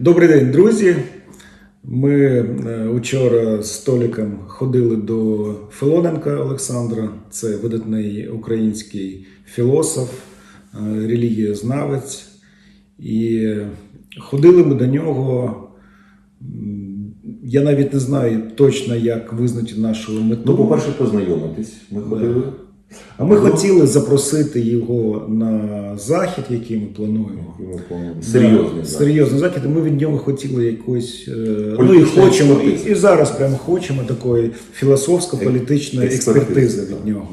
Добрий день, друзі. Ми е, учора з Толіком ходили до Филоненка Олександра. Це видатний український філософ, е, релігієзнавець. І ходили ми до нього. Я навіть не знаю точно, як визначити нашу мету. Ну, по-перше, познайомитись. Ми ходили. А ми Ну, хотіли запросити його на захід, який ми плануємо. ми Серйозний. Да, захід. серйозний захід. і Ми від нього хотіли якось. е, Ну і Політичної хочемо, і, експертизи. і зараз прямо хочемо такої філософсько-політичної Експертизи, експертизи так. від нього.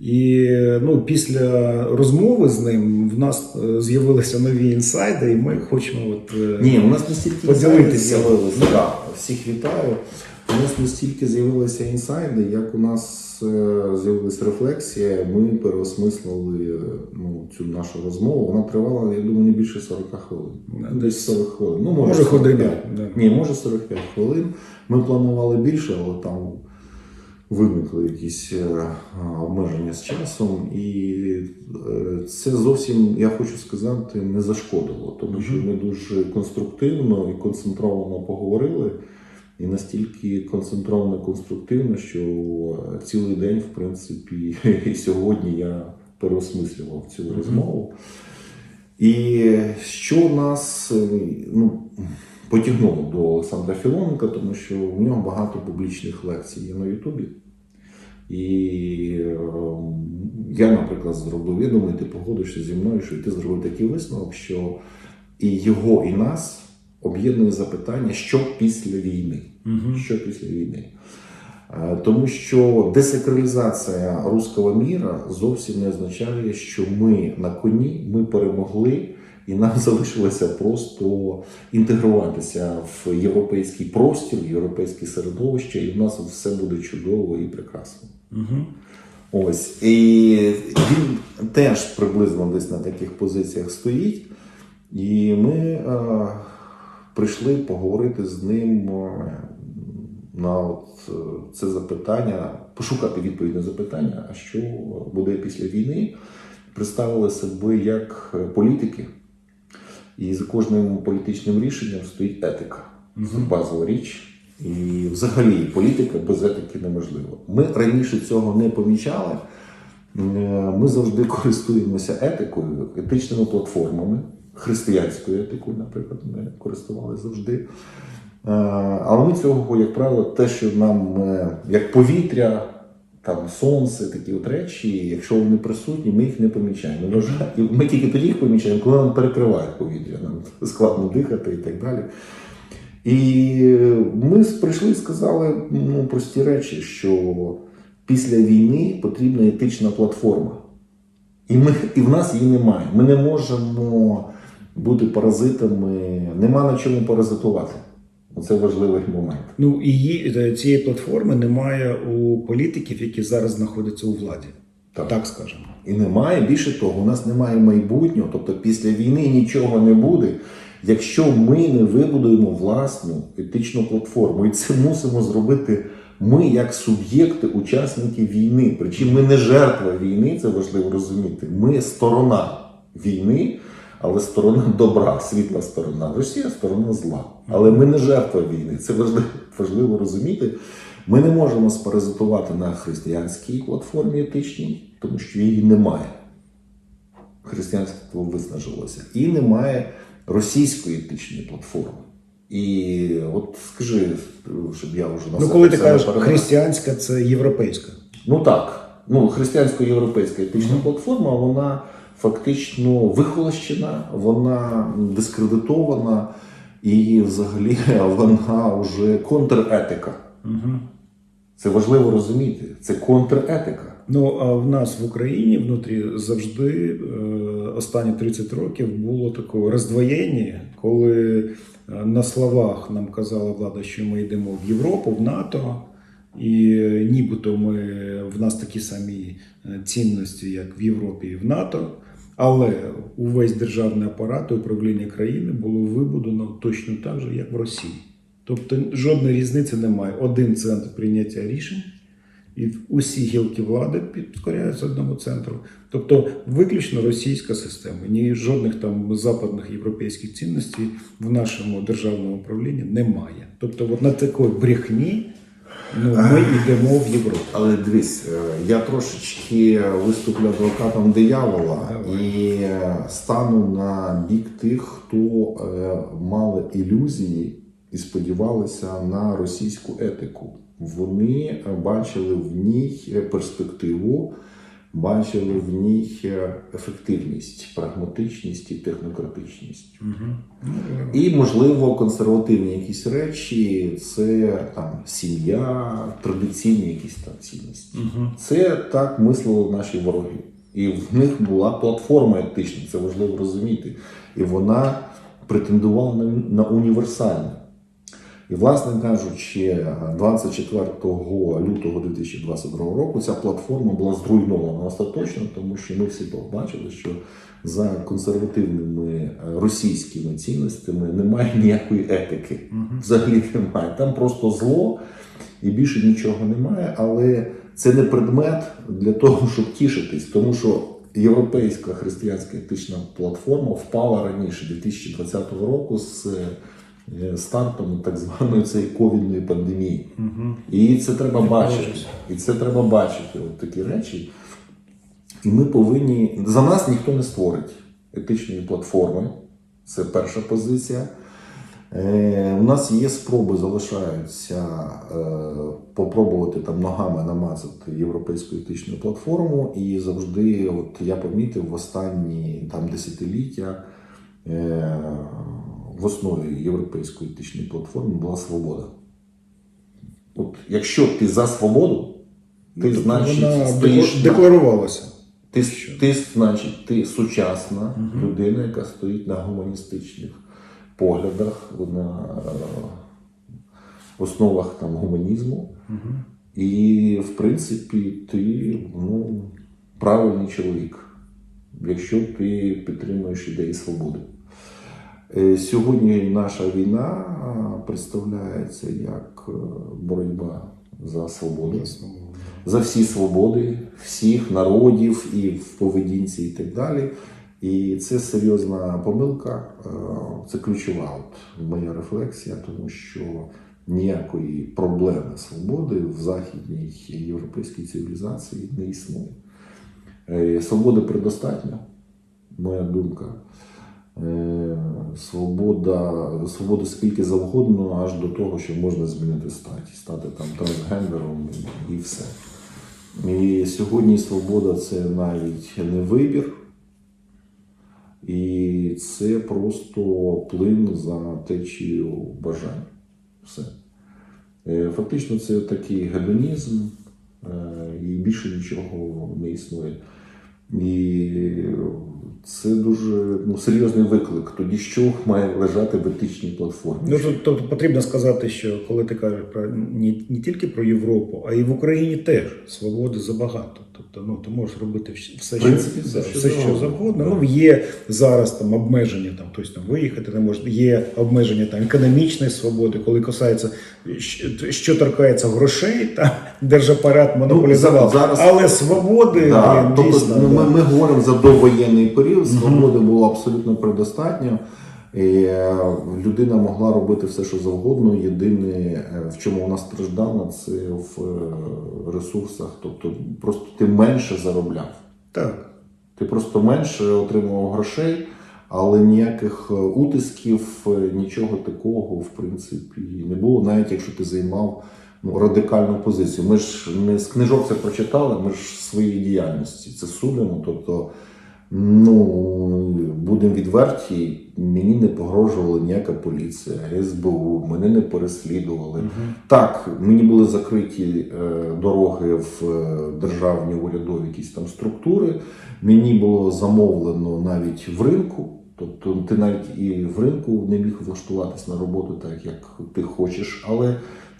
І ну, після розмови з ним в нас е, з'явилися нові інсайди, і ми хочемо от, е, Ні, у нас не стільки Поділитися. Да, всіх вітаю. У нас не стільки з'явилися інсайди, як у нас е, з'явилася рефлексія. Ми переосмислили е, ну, цю нашу розмову. Вона тривала, я думаю, не більше 40 хвилин. Десь. Десь 40 хвилин. Ну, може 45. Да. Ні, може 45 хвилин. Ми планували більше, але там виникли якісь е, обмеження з часом. І це зовсім, я хочу сказати, не зашкодило, тому що ми дуже конструктивно і концентровано поговорили. І настільки концентровано конструктивно, що е, цілий день, в принципі, і сьогодні я переосмислював цю розмову. І що нас е, ну, потягнуло до Олександра Філоненка, тому що в нього багато публічних лекцій є на Ютубі. І е, я, наприклад, зробив, я думаю, ти погодишся зі мною, що ти зробив такий висновок, що і його, і нас об'єднує запитання, що після війни. Мгм. Що після війни? Е, Тому що десакралізація руського міра зовсім не означає, що ми на коні, ми перемогли, і нам залишилося просто інтегруватися в європейський простір, в європейське середовище, і в нас все буде чудово і прекрасно. Мгм. Ось і він теж приблизно десь на таких позиціях стоїть. І ми е, прийшли поговорити з ним е, на от, е, це запитання, пошукати відповідь на запитання, а що буде після війни. Представили себе як е, політики, і за кожним політичним рішенням стоїть етика. Це базова річ. І взагалі політика без етики неможлива. Ми раніше цього не помічали. Ми завжди користуємося етикою, етичними платформами, християнською етикою, наприклад, ми користувалися завжди. Е, Але ми цього, як правило, те, що нам е, як повітря, там сонце, такі от речі, якщо вони присутні, ми їх не помічаємо. Ми тільки тоді їх помічаємо, коли нам перекривають повітря, нам складно дихати і так далі. І ми прийшли і сказали ну, прості речі, що після війни потрібна етична платформа. І, ми, і в нас її немає. Ми не можемо бути паразитами, нема на чому паразитувати. Це важливий момент. Ну і е, цієї платформи немає у політиків, які зараз знаходяться у владі. Так. Так скажемо. І немає. Більше того, у нас немає майбутнього, тобто після війни нічого не буде, якщо ми не вибудуємо власну етичну платформу. І це мусимо зробити ми, як суб'єкти, учасники війни. Причому ми не жертва війни, це важливо розуміти. Ми сторона війни, але сторона добра, світла сторона. Росія сторона зла. Але ми не жертва війни. Це важливо, важливо розуміти. Ми не можемо спаразитувати на християнській платформі етичній, тому що її немає. Християнство виснажилося. І немає російської етичної платформи. І от скажи, щоб я вже на Ну, коли ти кажеш перебирав. християнська, це європейська. Ну так. Ну, християнсько-європейська етична платформа, вона фактично вихолощена, вона дискредитована, і взагалі вона вже контретика. Угу. Це важливо розуміти. Це контретика. Ну а в нас в Україні внутрі завжди е, останні 30 років було таке роздвоєння, коли е, на словах нам казала влада, що ми йдемо в Європу, в НАТО, і е, нібито ми в нас такі самі цінності, як в Європі і в НАТО. Але увесь державний апарат і управління країни було вибудовано точно так же, як в Росії. Тобто жодної різниці немає. Один центр прийняття рішень і усі гілки влади підкоряються одному центру. Тобто виключно російська система. Ні жодних там западних європейських цінностей в нашому державному управлінні немає. Тобто, от на такій брехні ну, ми йдемо в Європу. Але дивись, е, я трошечки виступлю адвокатом диявола і е, стану на бік тих, хто е, мали ілюзії і сподівалися на російську етику. Вони е, бачили в ній е, перспективу, бачили в ній е, ефективність, прагматичність і технократичність. І, можливо, консервативні якісь речі це там сім'я, традиційні якісь там цінності. Це так мислили наші вороги. І в них була платформа етична, це важливо розуміти. І вона претендувала на, на універсальне. І, власне кажучи, 24 лютого 2022 року ця платформа була зруйнована остаточно, тому що ми всі побачили, що за консервативними е, російськими цінностями немає ніякої етики. Взагалі немає. Там просто зло і більше нічого немає. Але це не предмет для того, щоб тішитись, тому що європейська християнська етична платформа впала раніше 2020 року з е, стартом так званої цієї ковідної пандемії. І це треба бачити. І це треба бачити. От такі речі. І ми повинні. За нас ніхто не створить етичної платформи. Це перша позиція. Е, у нас є спроби, залишаються е, попробувати там ногами намацати європейську етичну платформу. І завжди, от я помітив, в останні там десятиліття е, в основі європейської етичної платформи була свобода. От якщо ти за свободу, ти Тобто значить вона стоїш на- декларувалася. ти, ти, значить, ти сучасна людина, яка стоїть на гуманістичних поглядах, на е, основах там, гуманізму. І, в принципі, ти ну, правильний чоловік, якщо ти підтримуєш ідеї свободи. Е, Сьогодні наша війна представляється як е, боротьба за свободу за всі свободи всіх народів і в поведінці, і так далі. І це серйозна помилка, е, це ключова от моя рефлексія, тому що ніякої проблеми свободи в західній європейській цивілізації не існує. Свободи предостатньо, моя думка. Е, Свобода, скільки завгодно, аж до того, що можна змінити статі, стати там трансгендером і все. І сьогодні свобода це навіть не вибір, і це просто плин за течією бажань. Все. Е, Фактично, це такий гедонізм, е, і більше нічого не існує. І це дуже ну, серйозний виклик. Тоді що має лежати в етичній платформі? Ну, тут, тобто потрібно сказати, що коли ти кажеш про не, не тільки про Європу, а й в Україні теж свободи забагато. Тобто, ну ти можеш робити все, принципі, що, все, все, що завгодно. Ну є зараз там обмеження, там хтось там виїхати не може. Є обмеження там економічної свободи, коли касається що, що торкається грошей, там держапарат монополізував. за- зараз- Але свободи Да, блін, тобто дійсно. ну, да. ми, ми говоримо за довоєнний період, свободи було абсолютно предостатньо. І, е, людина могла робити все, що завгодно. Єдине, е, в чому вона страждала, це в е, ресурсах. Тобто просто ти менше заробляв. Так. Ти просто менше отримував грошей, але ніяких утисків, нічого такого, в принципі, не було, навіть якщо ти займав ну, радикальну позицію. Ми ж не з книжок це прочитали, ми ж своїй діяльності це судимо. Тобто, ну, будемо відверті, мені не погрожувала ніяка поліція, СБУ, мене не переслідували. Так, мені були закриті е, дороги в е, державні урядові якісь там структури. Мені було замовлено навіть в ринку. Тобто ти навіть і в ринку не міг влаштуватись на роботу так, як ти хочеш, але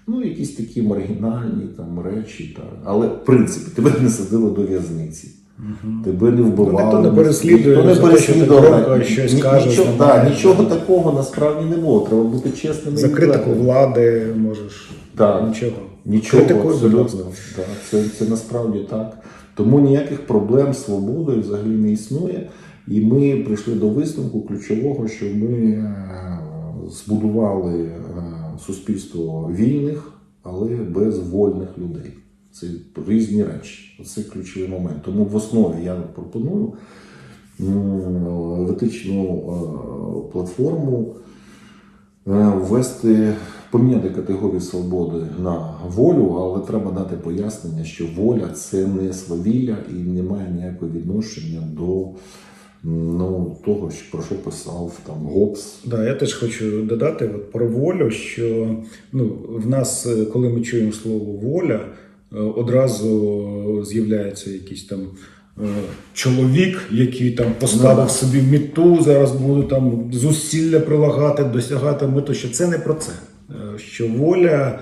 ну, якісь такі маргінальні там речі. Так. Але в принципі тебе не садили до в'язниці. Тебе не вбивали. Ну, ніхто не переслідує ніхто не переслідував. щось Нічого, да, нічого такого насправді не було. Треба бути чесним. За критику влади можеш Так. нічого. Нічого Критикуй, абсолютно. Да, це, це насправді так. Тому ніяких проблем з свободою взагалі не існує. І ми прийшли до висновку ключового, що ми е, збудували е, суспільство вільних, але без вольних людей. Це різні речі. Це ключовий момент. Тому в основі я пропоную в етичну е, платформу е, ввести, поміняти категорію свободи на волю, але треба дати пояснення, що воля це не свавілля і не має ніякого відношення до ну, того, про що писав там Гоббс. Да, я теж хочу додати от, про волю, що ну, в нас, е, коли ми чуємо слово воля, одразу з'являється якийсь там е, чоловік, який там поставив собі мету, зараз буде там зусилля прилагати, досягати мету. Що це не про це. Е, Що воля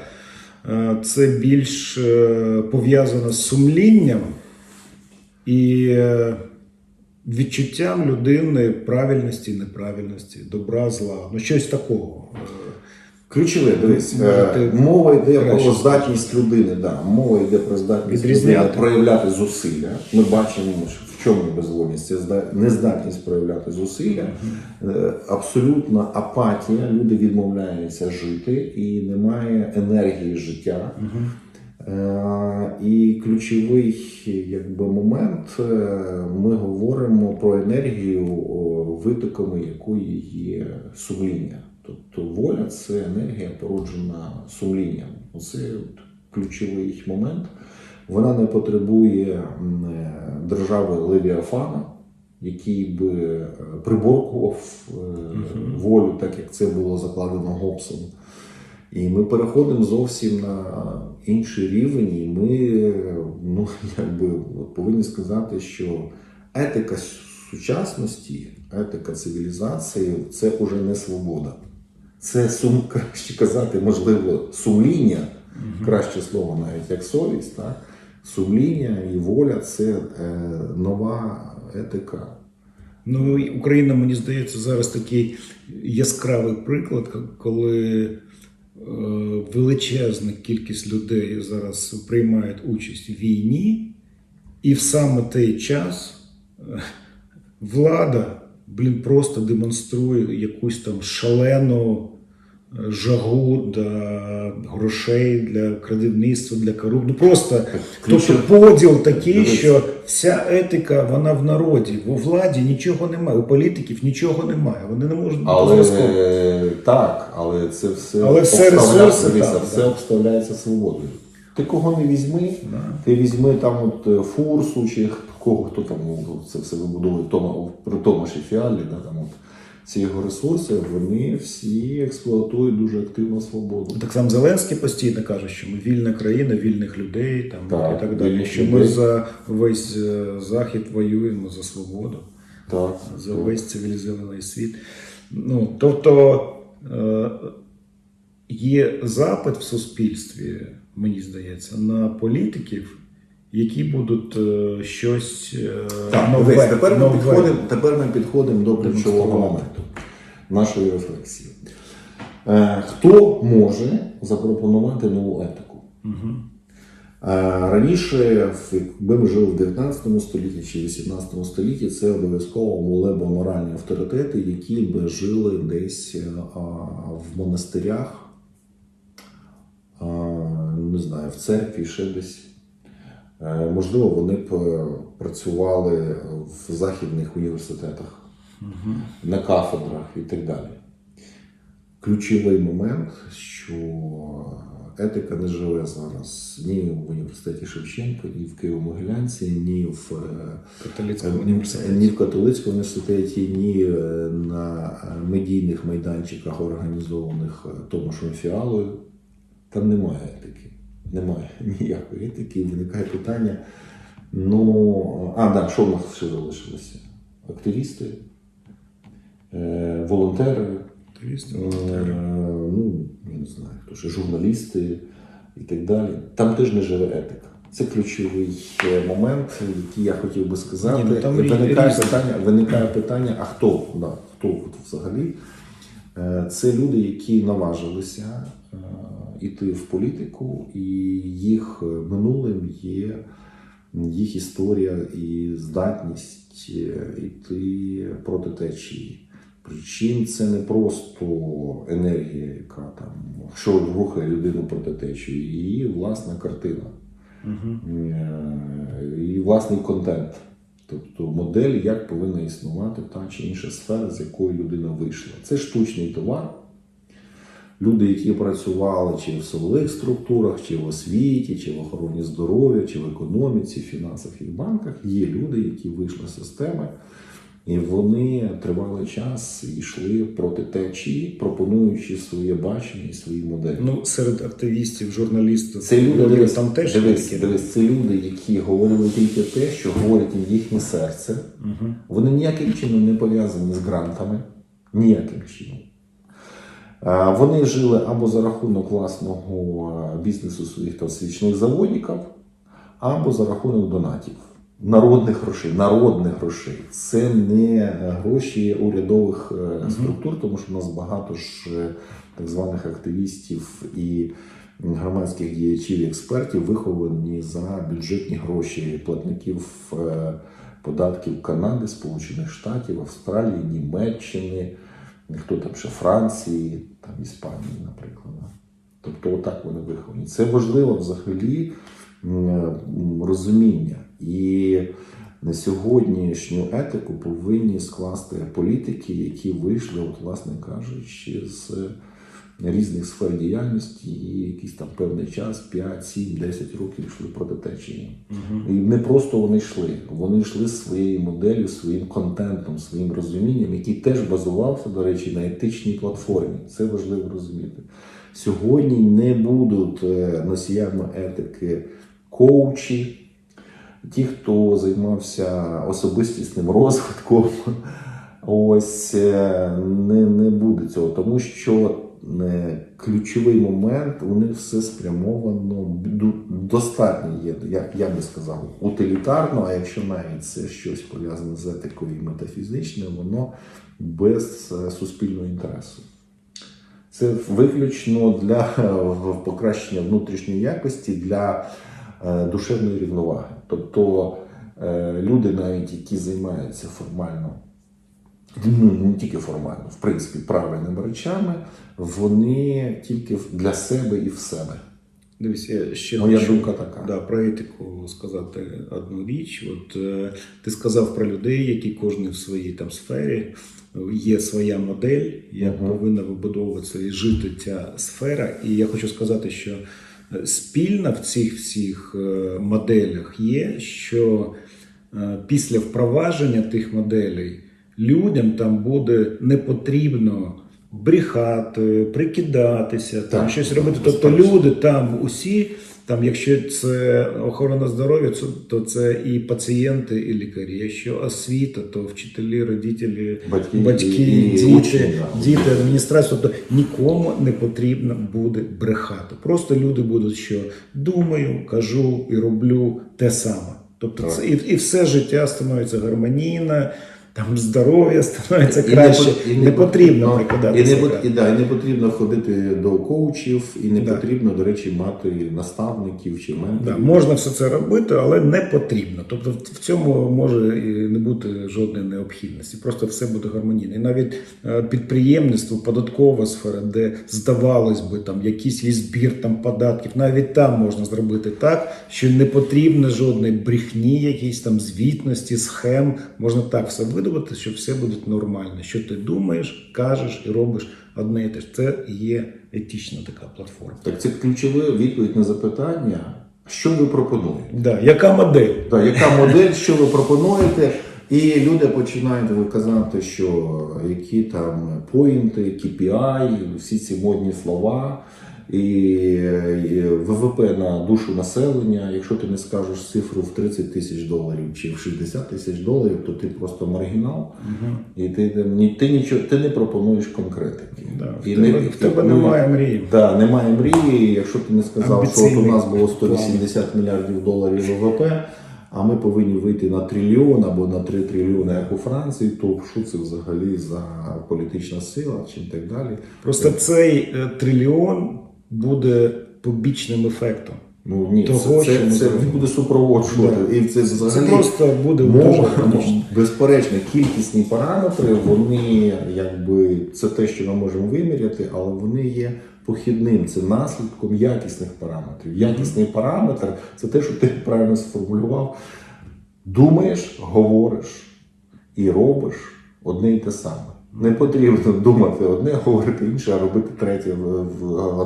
е, це більш е, пов'язано з сумлінням і е, відчуттям людини правильності, неправильності, добра, зла, ну щось такого. Ключове, дивись, Можете е, мова йде краще про здатність людини. Да, мова йде про здатність людини проявляти зусилля. Ми бачимо, що в чому безвольність. Це нездатність проявляти зусилля, Е, абсолютна апатія. Люди відмовляються жити і немає енергії життя. Е, І ключовий якби, момент е, ми говоримо про енергію, витоками якої є сумління. Тобто воля це енергія, породжена сумлінням. От ключовий момент. Вона не потребує е, держави Левіафана, який би е, приборкував е, волю, так як це було закладено Гоббсом. І ми переходимо зовсім на інший рівень, і ми ну, якби, повинні сказати, що етика сучасності, етика цивілізації це вже не свобода. Це сум, краще казати, можливо, сумління, краще слово навіть як совість. Так? Сумління і воля це е, нова етика. Ну, Україна, мені здається, зараз такий яскравий приклад, коли е, величезна кількість людей зараз приймають участь в війні, і в саме той час е, влада, блін, просто демонструє якусь там шалену е, жагу до грошей для кредитництва, для корупції. Ну просто тобто поділ такий, Дивись. що вся етика вона в народі. У владі нічого немає, у політиків нічого немає. Вони не можуть Але так, але це все, Але все ресурси, так, все обставляється свободою. Ти кого не візьми, Да. ти візьми там от е, фурсу чи кого хто там ну, це все вибудовує Тома, при Томаші Фіалі, да, там от ці його ресурси, вони всі експлуатують дуже активно свободу. Так само Зеленський постійно каже, що ми вільна країна, вільних людей там Так, і так далі. Що ми за весь е, захід воюємо за свободу, Так. за весь цивілізований світ. Ну тобто е, є запит в суспільстві, мені здається, на політиків, які будуть е, щось е, Так, нове, дивись, тепер ми нове. підходимо, тепер ми підходимо до ключового моменту нашої рефлексії. Е, хто може запропонувати нову етику? Е, Раніше, в- якби ми жили в 19 столітті чи 18 столітті, це обов'язково були б моральні авторитети, які б жили десь е, а, в монастирях, а, не знаю, в церкві, ще десь. Е, Можливо, вони б е, працювали в західних університетах, на кафедрах і так далі. Ключовий момент, що етика не живе зараз ні в університеті Шевченка, ні в Києво-Могилянці, ні в е, Католицькому Ні університеті. в католицькому університеті, ні на медійних майданчиках, організованих Томашем Фіалою. Там немає етики. Немає ніякої етики. Виникає питання. Ну, а, да, що в нас ще залишилося? Активісти, е, волонтери, Активісти, е, волонтери. ну, я не знаю, хто ще, журналісти і так далі. Там теж не живе етика. Це ключовий е, момент, який я хотів би сказати. Ні, ну, там виникає, різні. питання, виникає питання: а хто? Да, хто взагалі? Це люди, які наважилися е, йти в політику, і їх минулим є їх історія і здатність е, йти проти течії. Причому це не просто енергія, яка там що рухає людину проти течії, її власна картина Угу. е, і власний контент. Тобто модель, як повинна існувати та чи інша сфера, з якої людина вийшла. Це штучний товар. Люди, які працювали чи в силових структурах, чи в освіті, чи в охороні здоров'я, чи в економіці, фінансах і в банках, є люди, які вийшли з системи, і вони тривалий час йшли проти течії, пропонуючи своє бачення і свої моделі. Ну, серед активістів, журналістів, Це люди, дивись, там теж дивись, такі. дивись, це люди, які говорили тільки те, що говорить їм їхнє серце. Угу. Вони ніяким чином не пов'язані з грантами. Ніяким чином. А, Вони жили або за рахунок власного бізнесу своїх там свічних заводників, або за рахунок донатів. Народних грошей, народних грошей. Це не е, гроші урядових е, структур, тому що у нас багато ж е, так званих активістів і громадських діячів експертів виховані за бюджетні гроші платників е, податків Канади, Сполучених Штатів, Австралії, Німеччини, хто там ще Франції, там Іспанії, наприклад. Тобто, отак вони виховані. Це важливо взагалі розуміння. І на сьогоднішню етику повинні скласти політики, які вийшли, от, власне кажучи, з різних сфер діяльності і якийсь там певний час, 5, 7, 10 років йшли проти течії. І не просто вони йшли, вони йшли своєю моделлю, своїм контентом, своїм розумінням, який теж базувався, до речі, на етичній платформі. Це важливо розуміти. Сьогодні не будуть е, носіями етики коучі, ті, хто займався особистісним розвитком. Ось е, не, не буде цього, тому що ключовий момент вони все спрямовано достатньо є, як я би сказав, утилітарно, а якщо навіть це щось пов'язане з етикою і метафізичним, воно без е, суспільного інтересу. Це виключно для е, покращення внутрішньої якості для е, душевної рівноваги. Тобто е, люди, навіть які займаються формально, ну не тільки формально, в принципі, правильними речами, вони тільки для себе і в себе. Дивись, я ще Моя хочу, думка така. Да, про етику сказати одну річ. От е, ти сказав про людей, які кожен в своїй там сфері є своя модель, як Мгм. повинна вибудовуватися і жити ця сфера. І я хочу сказати, що е, спільно в цих всіх е, моделях є, що е, після впровадження тих моделей людям там буде не потрібно брехати, прикидатися, там Так, щось робити. Тобто люди там усі, там, якщо це охорона здоров'я, то це і пацієнти, і лікарі. Якщо освіта, то вчителі, родителі, Батьки, батьки, і- і діти, учні, діти, адміністрація. Тобто нікому не потрібно буде брехати. Просто люди будуть, що думаю, кажу і роблю те саме. Тобто, Так. це і, і все життя становиться гармонійно, там здоров'я становиться краще. і не, по- потрібно ну. І не, і, да, і не потрібно ходити до коучів, і не Да. потрібно, до речі, мати наставників чи Да, можна все це робити, але не потрібно. Тобто в- в цьому може і не бути жодної необхідності. Просто все буде гармонійно. І навіть е, підприємництво, податкова сфера, де здавалось би там якийсь є збір там податків, навіть там можна зробити так, що не потрібно жодної брехні, якісь там звітності, схем. Можна так все видобути, що все буде нормально. Що ти думаєш, кажеш і робиш одне і те ж. Це є етична така платформа. Так це ключова відповідь на запитання, що ви пропонуєте. Да. Яка модель? Так, яка модель, що ви пропонуєте? І люди починають виказати, що які там поінти, KPI, всі ці модні слова. І ВВП на душу населення, якщо ти не скажеш цифру в 30 тисяч доларів чи в 60 тисяч доларів, то ти просто маргінал, і ти, ні- ти нічого ти не пропонуєш конкретики. Да. В І тебе, не- в тебе ну, немає мрії. Да, немає мрії. Якщо ти не сказав, що от у нас було 180 мільярдів доларів ВВП, а ми повинні вийти на трильйон або на 3 трильйони, як у Франції, то що це взагалі за політична сила чи так далі? Просто цей е, трильйон буде побічним ефектом. Ну ні, Того, це, що це, це буде супроводжувати. Да. І це Це просто буде мова, безперечно, кількісні параметри, вони якби це те, що ми можемо виміряти, але вони є похідним. Це наслідком якісних параметрів. Якісний параметр це те, що ти правильно сформулював. Думаєш, говориш і робиш одне і те саме. Не потрібно думати одне, говорити інше, а робити третє,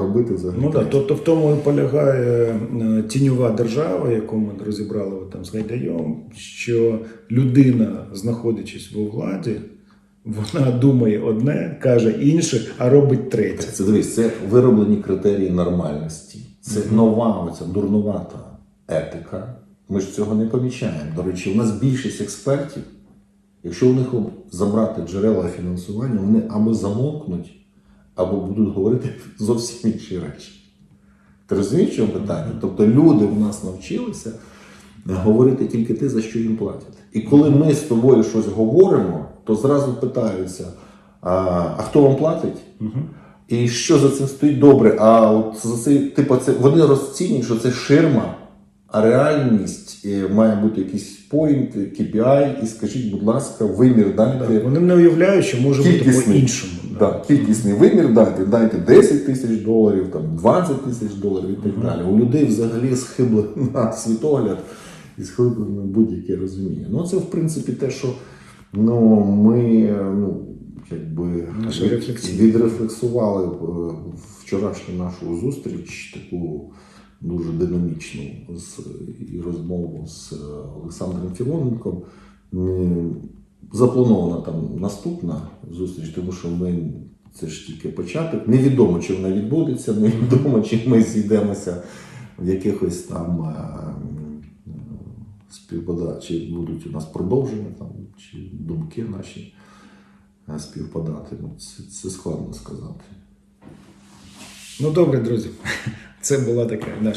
робити взагалі. Ну так, тобто в тому і полягає е, тіньова держава, яку ми розібрали там з Гайдаєм, що людина, знаходячись у владі, вона думає одне, каже інше, а робить третє. Це дивись, це вироблені критерії нормальності. Це нова, оця дурнувата етика. Ми ж цього не помічаємо. До речі, у нас більшість експертів, якщо у них забрати джерела фінансування, вони або замовкнуть, або будуть говорити зовсім інші речі. Ти розумієш, чому питання? Тобто люди в нас навчилися говорити тільки те, за що їм платять. І коли ми з тобою щось говоримо, то зразу питаються: а, а хто вам платить? І що за цим стоїть добре? А от за це, типу, це вони розцінюють, що це ширма, а реальність має бути якийсь point, KPI, і скажіть, будь ласка, вимір дайте. Так, вони не уявляють, що може бути по-іншому. Да, кількісний вимір дайте, дайте 10 тисяч доларів, там 20 тисяч доларів і так далі. У людей взагалі схиблений світогляд і схиблене будь-яке розуміння. Ну, це в принципі те, що ну, ми ну, якби від- відрефлексували е, вчорашню нашу зустріч, таку дуже динамічну розмову з е, Олександром Філоненком. Запланована там наступна зустріч, тому що ми це ж тільки початок. Невідомо, чи вона відбудеться, невідомо, чи ми зійдемося в якихось там е, співпада, чи будуть у нас продовження, там, чи думки наші е, співпадати. Ну, це, це складно сказати. Ну добре, друзі, це була така наша.